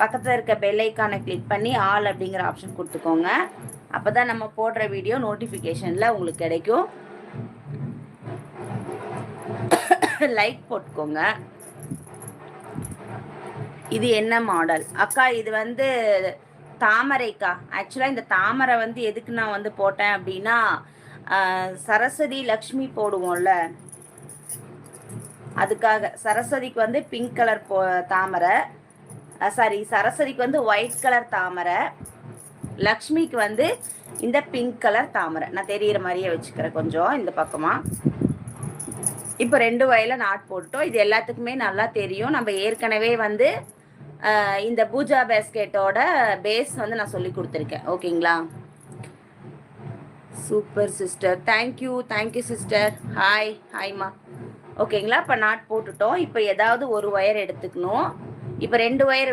பக்கத்தில் இருக்க பெல்லைக்கானை கிளிக் பண்ணி ஆல் அப்படிங்கிற ஆப்ஷன் கொடுத்துக்கோங்க. அப்போ தான் நம்ம போடுற வீடியோ நோட்டிஃபிகேஷனில் உங்களுக்கு கிடைக்கும். லைக் போட்டுக்கோங்க. இது என்ன மாடல் அக்கா இது வந்து தாமரைக்கா. ஆக்சுவலாக இந்த தாமரை வந்து எதுக்கு நான் வந்து போட்டேன் அப்படின்னா சரஸ்வதி லக்ஷ்மி போடுவோம்ல. அதுக்காக சரஸ்வதிக்கு வந்து பிங்க் கலர் போ தாமரை. சாரி சரஸ்வதிக்கு வந்து ஒயிட் கலர் தாமரை லக்ஷ்மிக்கு வந்து இந்த பிங்க் கலர் தாமரை. நான் தெரியிற மாதிரியே வச்சுக்கிறேன் கொஞ்சம் இந்த பக்கமாக இப்போ ரெண்டு வயல நாட் போட்டுட்டோம். இது எல்லாத்துக்குமே நல்லா தெரியும். நம்ம ஏற்கனவே வந்து இந்த பூஜா பேஸ்கெட்டோட பேஸ் வந்து நான் சொல்லி கொடுத்துருக்கேன். ஓகேங்களா? Super sister thank you thank you sister hi ஹாய்மா ஓகேங்களா? இப்போ நாட் போட்டுட்டோம். இப்போ ஏதாவது ஒரு ஒயர் எடுத்துக்கணும். இப்போ ரெண்டு ஒயர்